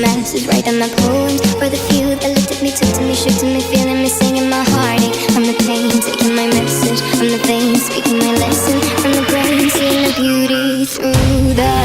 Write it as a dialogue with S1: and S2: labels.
S1: the writing my poems. for the few that looked at me, took to me, shook to me, feeling me, singing my heartache. I'm the pain, taking my message. I'm the pain, speaking my lesson. From the brain, seeing the beauty through the